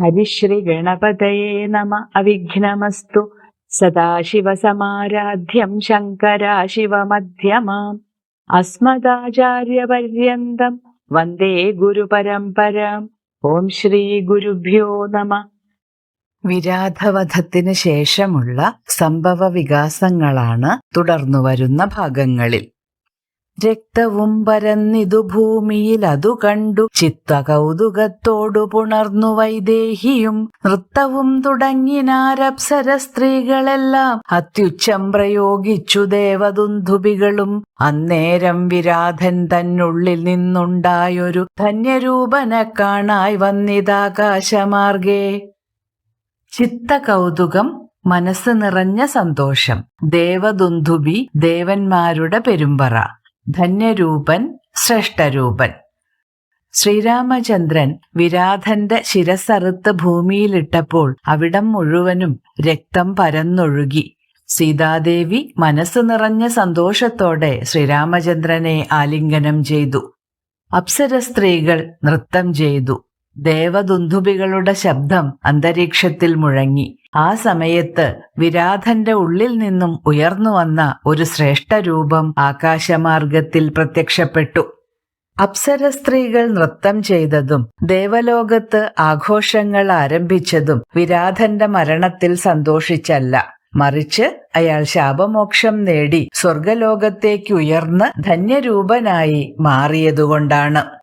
ഹരിശ്രീ ഗണപതയേ നമ അവിഘ്നമസ്തു സദാശിവസമാരാധ്യം ശങ്കരാശിവമധ്യമാം അസ്മദാചാര്യപര്യന്തം വന്ദേ ഗുരുപരമ്പരാം ഓം ശ്രീ ഗുരുഭ്യോ നമ വിരാധവധത്തിന് ശേഷമുള്ള സംഭവ വികാസങ്ങളാണ് തുടർന്നു വരുന്ന ഭാഗങ്ങളിൽ. രക്തവും പരന്നിതു ഭൂമിയിൽ അതു കണ്ടു. ചിത്ത കൗതുകത്തോടു പുണർന്നു വൈദേഹിയും നൃത്തവും തുടങ്ങിനാരപ്സര സ്ത്രീകളെല്ലാം അത്യുച്ഛം പ്രയോഗിച്ചു ദേവദുന്ധുബികളും അന്നേരം വിരാധൻ തന്നുള്ളിൽ നിന്നുണ്ടായൊരു ധന്യരൂപനെ കാണായി വന്നിതാകാശമാർഗേ. ചിത്ത കൗതുകം മനസ്സ് നിറഞ്ഞ സന്തോഷം. ദേവദുന്ധുബി ദേവന്മാരുടെ പെരുമ്പറ. ധന്യരൂപൻ ശ്രേഷ്ഠരൂപൻ. ശ്രീരാമചന്ദ്രൻ വിരാധന്റെ ശിരസറുത്ത് ഭൂമിയിലിട്ടപ്പോൾ അവിടം മുഴുവനും രക്തം പരന്നൊഴുകി. സീതാദേവി മനസ്സ് നിറഞ്ഞ സന്തോഷത്തോടെ ശ്രീരാമചന്ദ്രനെ ആലിംഗനം ചെയ്തു. അപ്സര സ്ത്രീകൾ നൃത്തം ചെയ്തു. ദേവദുന്ധുബികളുടെ ശബ്ദം അന്തരീക്ഷത്തിൽ മുഴങ്ങി. ആ സമയത്ത് വിരാധന്റെ ഉള്ളിൽ നിന്നും ഉയർന്നു വന്ന ഒരു ശ്രേഷ്ഠരൂപം ആകാശമാർഗത്തിൽ പ്രത്യക്ഷപ്പെട്ടു. അപ്സര സ്ത്രീകൾ നൃത്തം ചെയ്തതും ദേവലോകത്ത് ആഘോഷങ്ങൾ ആരംഭിച്ചതും വിരാധന്റെ മരണത്തിൽ സന്തോഷിച്ചല്ല. മറിച്ച് അയാൾ ശാപമോക്ഷം നേടി സ്വർഗലോകത്തേക്ക് ഉയർന്ന് ധന്യരൂപനായി മാറിയതുകൊണ്ടാണ്.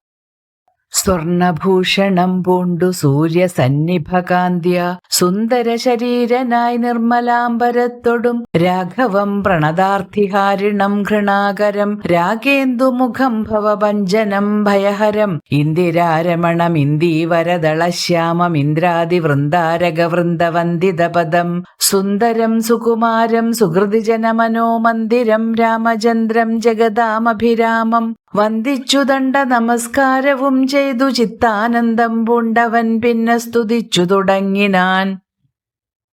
സ്വർണഭൂഷണം പൂണ്ടു സൂര്യസന്നിഭകാന്ത്യ. സുന്ദര ശരീരനായി നിർമ്മലാംബരത്തൊടും. രാഘവം പ്രണതാർത്ഥിഹാരിണം ഘൃണാകരം. രാഗേന്ദുമുഖം ഭവഭഞ്ജനം ഭയഹരം. ഇന്ദിരാരമണം ഇന്ദീവരദളശ്യാമം ഇന്ദ്രാദിവൃന്ദാരകവൃന്ദവന്ദിതപദം. സുന്ദരം സുകുമാരം സുഹൃതിജനമനോമന്ദിരം രാമചന്ദ്രം ജഗദാമഭിരാമം വന്ദിച്ചു ദണ്ഡ നമസ്കാരവും ചെയ്തു ചിത്താനന്ദം പൂണ്ടവൻ പിന്നെ സ്തുതിച്ചു തുടങ്ങിനാൻ.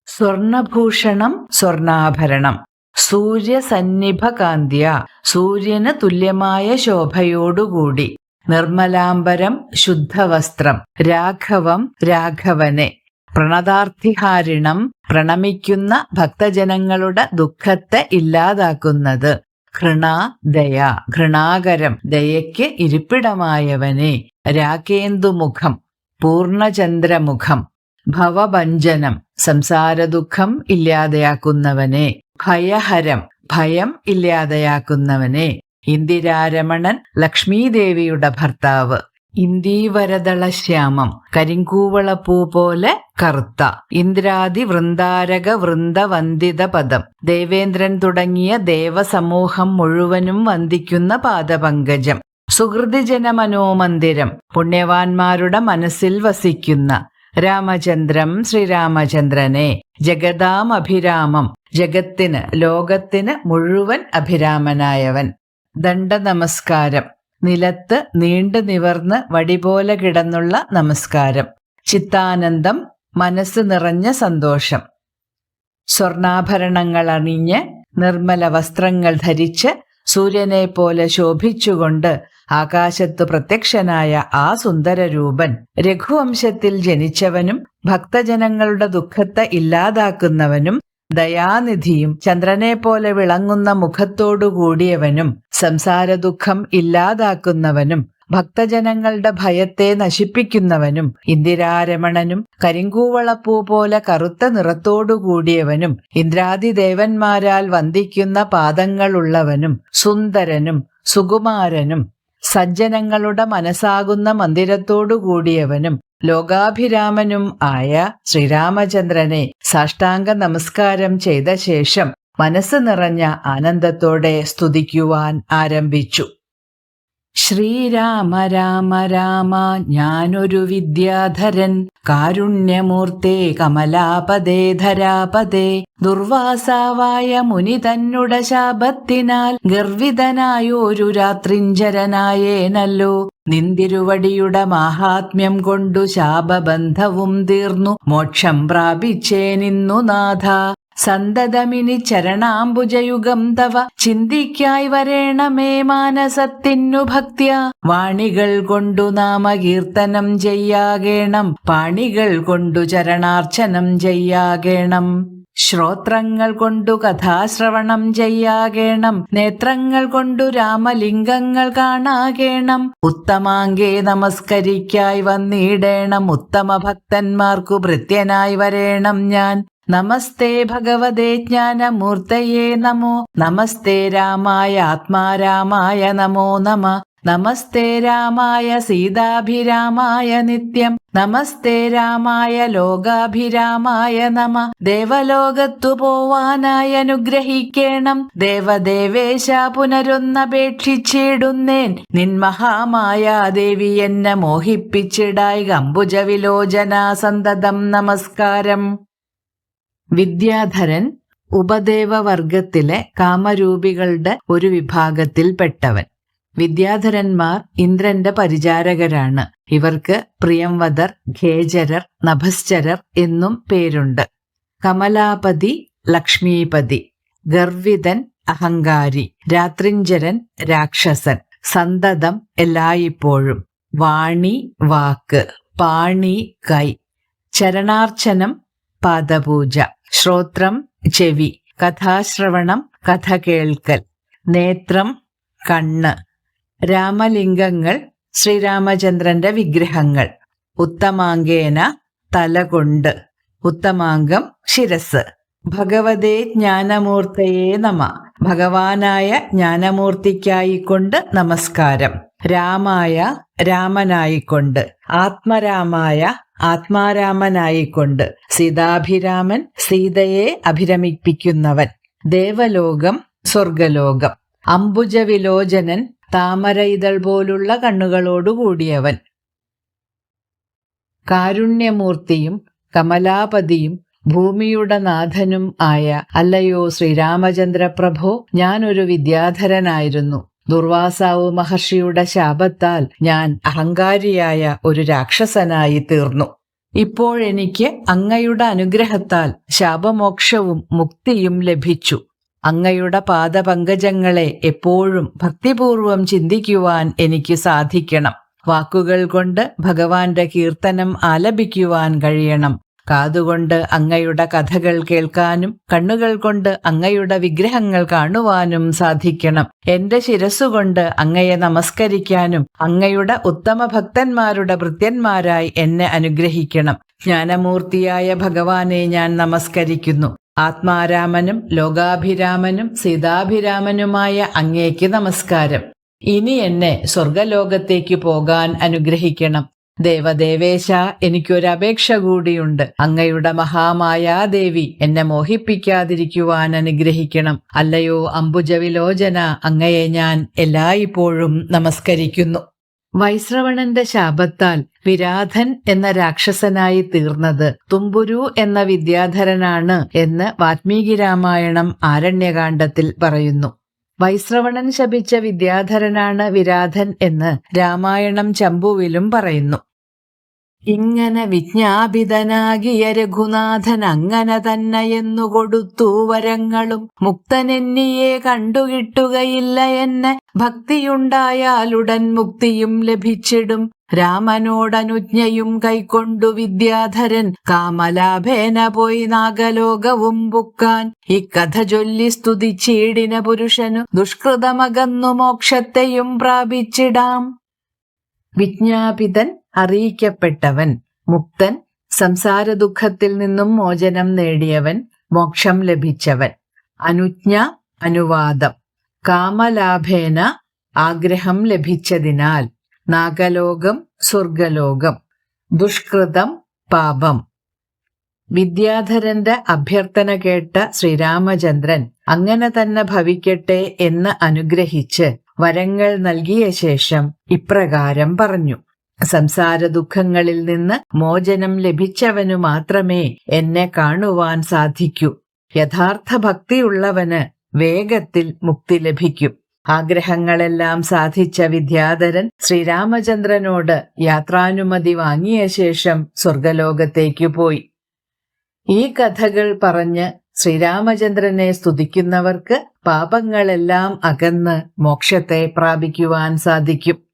സ്വർണഭൂഷണം സ്വർണാഭരണം. സൂര്യസന്നിഭകാന്ത്യ. സൂര്യന് തുല്യമായ ശോഭയോടുകൂടി. നിർമ്മലാംബരം ശുദ്ധവസ്ത്രം. രാഘവം രാഘവനെ. പ്രണതാർത്ഥിഹാരിണം പ്രണമിക്കുന്ന ഭക്തജനങ്ങളുടെ ദുഃഖത്തെ ഇല്ലാതാക്കുന്നത്. ഘൃണ ഘൃണാകരം ദയയ്ക്ക് ഇരിപ്പിടമായവനെ. രാകേന്ദുമുഖം പൂർണചന്ദ്രമുഖം. ഭവഭഞ്ജനം സംസാരദുഃഖം ഇല്ലാതെയാക്കുന്നവനെ. ഭയഹരം ഭയം ഇല്ലാതെയാക്കുന്നവനെ. ഇന്ദിരാരമണൻ ലക്ഷ്മീദേവിയുടെ ഭർത്താവ്. ഇന്ദീവരദളശ്യാമം കരിങ്കൂവളപ്പൂ പോലെ കറുത്ത ഇന്ദ്രാദി വൃന്ദാരക വൃന്ദവന്ദിത പദം ദേവേന്ദ്രൻ തുടങ്ങിയ ദേവസമൂഹം മുഴുവനും വന്ദിക്കുന്ന പാദപങ്കജം. സുഹൃതിജന മനോമന്ദിരം പുണ്യവാന്മാരുടെ മനസ്സിൽ വസിക്കുന്ന രാമചന്ദ്രം ശ്രീരാമചന്ദ്രനെ. ജഗദാം അഭിരാമം ജഗത്തിന് ലോകത്തിന് മുഴുവൻ അഭിരാമനായവൻ. ദണ്ഡ നമസ്കാരം നിലത്ത് നീണ്ടു നിവർന്ന് വടിപോലെ കിടന്നുള്ള നമസ്കാരം. ചിത്താനന്ദം മനസ്സ് നിറഞ്ഞ സന്തോഷം. സ്വർണാഭരണങ്ങൾ അണിഞ്ഞ് നിർമ്മല വസ്ത്രങ്ങൾ ധരിച്ച് സൂര്യനെ പോലെ ശോഭിച്ചുകൊണ്ട് ആകാശത്ത് പ്രത്യക്ഷനായ ആ സുന്ദര രൂപൻ രഘുവംശത്തിൽ ജനിച്ചവനും ഭക്തജനങ്ങളുടെ ദുഃഖത്തെ ഇല്ലാതാക്കുന്നവനും ദയാനിധിയും ചന്ദ്രനെ പോലെ വിളങ്ങുന്ന മുഖത്തോടു കൂടിയവനും സംസാര ദുഃഖം ഇല്ലാതാക്കുന്നവനും ഭക്തജനങ്ങളുടെ ഭയത്തെ നശിപ്പിക്കുന്നവനും ഇന്ദിരാരമണനും കരിങ്കൂവളപ്പൂ പോലെ കറുത്ത നിറത്തോടുകൂടിയവനും ഇന്ദ്രാദിദേവന്മാരാൽ വന്ദിക്കുന്ന പാദങ്ങളുള്ളവനും സുന്ദരനും സുകുമാരനും സജ്ജനങ്ങളുടെ മനസ്സാകുന്ന മന്ദിരത്തോടു കൂടിയവനും ലോകാഭിരാമനും ആയ ശ്രീരാമചന്ദ്രനെ സാഷ്ടാംഗ നമസ്കാരം ചെയ്ത ശേഷം മനസ്സ് നിറഞ്ഞ ആനന്ദത്തോടെ സ്തുതിക്കുവാൻ ആരംഭിച്ചു. ശ്രീരാമ രാമ രാമ ഞാനൊരു വിദ്യാധരൻ. കാരുണ്യമൂർത്തേ കമലാപദേ ധരാപദേ ദുർവാസാവായ മുനി തന്നുട ശാപത്തിനാൽ ഗർവിതനായൊരു രാത്രിഞ്ചരനായേനല്ലോ. നിന്തിരുവടിയുടെ മാഹാത്മ്യം കൊണ്ടു ശാപബന്ധവും തീർന്നു. മോക്ഷം പ്രാപിച്ചേനിന്നു നാഥ. സന്തതമിനി ചരണാംബുജയുഗം തവ. ചിന്തിക്കായി വരേണമേ മാനസത്തിനു ഭക്തിയ. വാണികൾ കൊണ്ടു നാമകീർത്തനം ചെയ്യാകേണം. പാണികൾ കൊണ്ടു ചരണാർച്ചനം ചെയ്യാകേണം. ശ്രോത്രങ്ങൾ കൊണ്ടു കഥാശ്രവണം ചെയ്യാകേണം. നേത്രങ്ങൾ കൊണ്ടു രാമലിംഗങ്ങൾ കാണാകേണം. ഉത്തമാങ്കേ നമസ്കരിക്കായി വന്നിടേണം. ഉത്തമ ഭക്തന്മാർക്കു ഭൃത്യനായി വരേണം ഞാൻ. നമസ്തേ ഭഗവതേ ജ്ഞാനമൂർത്തയേ നമോ. നമസ്തേ രാമായ ആത്മാരാമായ നമോ നമ. നമസ്തേ രാമായ സീതാഭിരാമായ നിത്യം. നമസ്തേ രാമായ ലോകാഭിരാമായ നമ. ദേവലോകത്തു പോവാനായി അനുഗ്രഹിക്കേണം. ദേവദേവേശ പുനരൊന്നപേക്ഷിച്ചിടുന്നേൻ. നിൻ മഹാമായ ദേവി എന്നെ മോഹിപ്പിച്ചിടായി. അംബുജവിലോചനാസന്തതം നമസ്കാരം. വിദ്യാധരൻ ഉപദേവവർഗത്തിലെ കാമരൂപികളുടെ ഒരു വിഭാഗത്തിൽപ്പെട്ടവൻ. വിദ്യാധരന്മാർ ഇന്ദ്രന്റെ പരിചാരകരാണ്. ഇവർക്ക് പ്രിയംവദർ ഖേജരർ നഭശ്ചരർ എന്നും പേരുണ്ട്. കമലാപതി ലക്ഷ്മീപതി. ഗർവിതൻ അഹങ്കാരി. രാത്രിഞ്ചരൻ രാക്ഷസൻ. സന്തതം എല്ലായിപ്പോഴും. വാണി വാക്ക്. പാണി കൈ. ചരണാർച്ചനം പാദപൂജ. ശ്രോത്രം ചെവി. കഥാശ്രവണം കഥ കേൾക്കൽ. നേത്രം കണ്ണ്. രാമലിംഗങ്ങൾ ശ്രീരാമചന്ദ്രന്റെ വിഗ്രഹങ്ങൾ. ഉത്തമാങ്കേന തലകൊണ്ട്. ഉത്തമാങ്കം ശിരസ്. ഭഗവതേ ജ്ഞാനമൂർത്തയേ നമ. ഭഗവാനായ ജ്ഞാനമൂർത്തിക്കായിക്കൊണ്ട് നമസ്കാരം. രാമായ രാമനായിക്കൊണ്ട്. ആത്മരാമായ ആത്മാരാമനായിക്കൊണ്ട് സീതാഭിരാമൻ സീതയെ അഭിരമിപ്പിക്കുന്നവൻ. ദേവലോകം സ്വർഗലോകം. അംബുജവിലോചനൻ താമര ഇതൾ പോലുള്ള കണ്ണുകളോടുകൂടിയവൻ കാരുണ്യമൂർത്തിയും കമലാപതിയും ഭൂമിയുടെ നാഥനും ആയ അല്ലയോ ശ്രീരാമചന്ദ്രപ്രഭോ ഞാനൊരു വിദ്യാധരനായിരുന്നു. ദുർവാസാവു മഹർഷിയുടെ ശാപത്താൽ ഞാൻ അഹങ്കാരിയായ ഒരു രാക്ഷസനായി തീർന്നു. ഇപ്പോഴെനിക്ക് അങ്ങയുടെ അനുഗ്രഹത്താൽ ശാപമോക്ഷവും മുക്തിയും ലഭിച്ചു. അങ്ങയുടെ പാദപങ്കജങ്ങളെ എപ്പോഴും ഭക്തിപൂർവം ചിന്തിക്കുവാൻ എനിക്ക് സാധിക്കണം. വാക്കുകൾ കൊണ്ട് ഭഗവാന്റെ കീർത്തനം ആലപിക്കുവാൻ കഴിയണം. കാതുകൊണ്ട് അങ്ങയുടെ കഥകൾ കേൾക്കാനും കണ്ണുകൾ കൊണ്ട് അങ്ങയുടെ വിഗ്രഹങ്ങൾ കാണുവാനും സാധിക്കണം. എന്റെ ശിരസ്സുകൊണ്ട് അങ്ങയെ നമസ്കരിക്കാനും അങ്ങയുടെ ഉത്തമ ഭക്തന്മാരുടെ ഭൃത്യന്മാരായി എന്നെ അനുഗ്രഹിക്കണം. ജ്ഞാനമൂർത്തിയായ ഭഗവാനെ ഞാൻ നമസ്കരിക്കുന്നു. ആത്മാരാമനും ലോകാഭിരാമനും സീതാഭിരാമനുമായ അങ്ങേക്ക് നമസ്കാരം. ഇനി എന്നെ സ്വർഗലോകത്തേക്ക് പോകാൻ അനുഗ്രഹിക്കണം. ദേവദേവേശ എനിക്കൊരപേക്ഷ കൂടിയുണ്ട്. അങ്ങയുടെ മഹാമായാദേവി എന്നെ മോഹിപ്പിക്കാതിരിക്കുവാൻ അനുഗ്രഹിക്കണം. അല്ലയോ അംബുജവിലോചന അങ്ങയെ ഞാൻ എല്ലായ്പ്പോഴും നമസ്കരിക്കുന്നു. വൈശ്രവണന്റെ ശാപത്താൽ വിരാധൻ എന്ന രാക്ഷസനായി തീർന്നത് തുമ്പുരു എന്ന വിദ്യാധരനാണ് എന്ന് വാത്മീകി രാമായണം ആരണ്യകാണ്ഡത്തിൽ പറയുന്നു. വൈശ്രവണൻ ശപിച്ച വിദ്യാധരനാണ് വിരാധൻ എന്ന് രാമായണം ചമ്പുവിലും പറയുന്നു. ഇങ്ങനെ വിജ്ഞാപിതനാകിയ രഘുനാഥൻ അങ്ങനെ തന്നെയെന്നു കൊടുത്തു വരങ്ങളും. മുക്തനെന്നിയെ കണ്ടുകിട്ടുകയില്ല എന്നെ. ഭക്തിയുണ്ടായാലുടൻ മുക്തിയും ലഭിച്ചിടും. രാമനോടനുജ്ഞയും കൈക്കൊണ്ടു വിദ്യാധരൻ. കാമലാഭേന പോയി നാഗലോകവും പുക്കാൻ ഇക്കഥ ചൊല്ലി സ്തുതിച്ചീടിന പുരുഷനു. ദുഷ്കൃതമകന്നു മോക്ഷത്തെയും പ്രാപിച്ചിടാം. വിജ്ഞാപിതൻ അറിയിക്കപ്പെട്ടവൻ മുക്തൻ സംസാരദുഃഖത്തിൽ നിന്നും മോചനം നേടിയവൻ മോക്ഷം ലഭിച്ചവൻ. അനുജ്ഞ അനുവാദം. കാമലാഭേന ആഗ്രഹം ലഭിച്ചതിനാൽ നാഗലോകം സ്വർഗലോകം. ദുഷ്കൃതം പാപം. വിദ്യാധരന്റെ അഭ്യർത്ഥന കേട്ട ശ്രീരാമചന്ദ്രൻ അങ്ങനെ തന്നെ ഭവിക്കട്ടെ എന്ന് അനുഗ്രഹിച്ച് വരങ്ങൾ നൽകിയ ശേഷം ഇപ്രകാരം പറഞ്ഞു. സംസാര ദുഃഖങ്ങളിൽ നിന്ന് മോചനം ലഭിച്ചവനു മാത്രമേ എന്നെ കാണുവാൻ സാധിക്കൂ. യഥാർത്ഥ ഭക്തിയുള്ളവന് വേഗത്തിൽ മുക്തി ലഭിക്കും. ആഗ്രഹങ്ങളെല്ലാം സാധിച്ച വിദ്യാധരൻ ശ്രീരാമചന്ദ്രനോട് യാത്രാനുമതി വാങ്ങിയ ശേഷം സ്വർഗലോകത്തേക്കു പോയി. ഈ കഥകൾ പറഞ്ഞ് ശ്രീരാമചന്ദ്രനെ സ്തുതിക്കുന്നവർക്ക് പാപങ്ങളെല്ലാം അകന്ന് മോക്ഷത്തെ പ്രാപിക്കുവാൻ സാധിക്കും.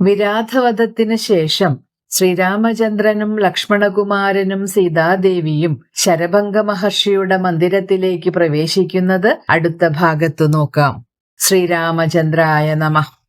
വിരാധവധത്തിന് ശേഷം ശ്രീരാമചന്ദ്രനും ലക്ഷ്മണകുമാരനും സീതാദേവിയും ശരഭംഗ മഹർഷിയുടെ മന്ദിരത്തിലേക്ക് പ്രവേശിക്കുന്നത് അടുത്ത ഭാഗത്തു നോക്കാം. ശ്രീരാമചന്ദ്രായ നമഃ.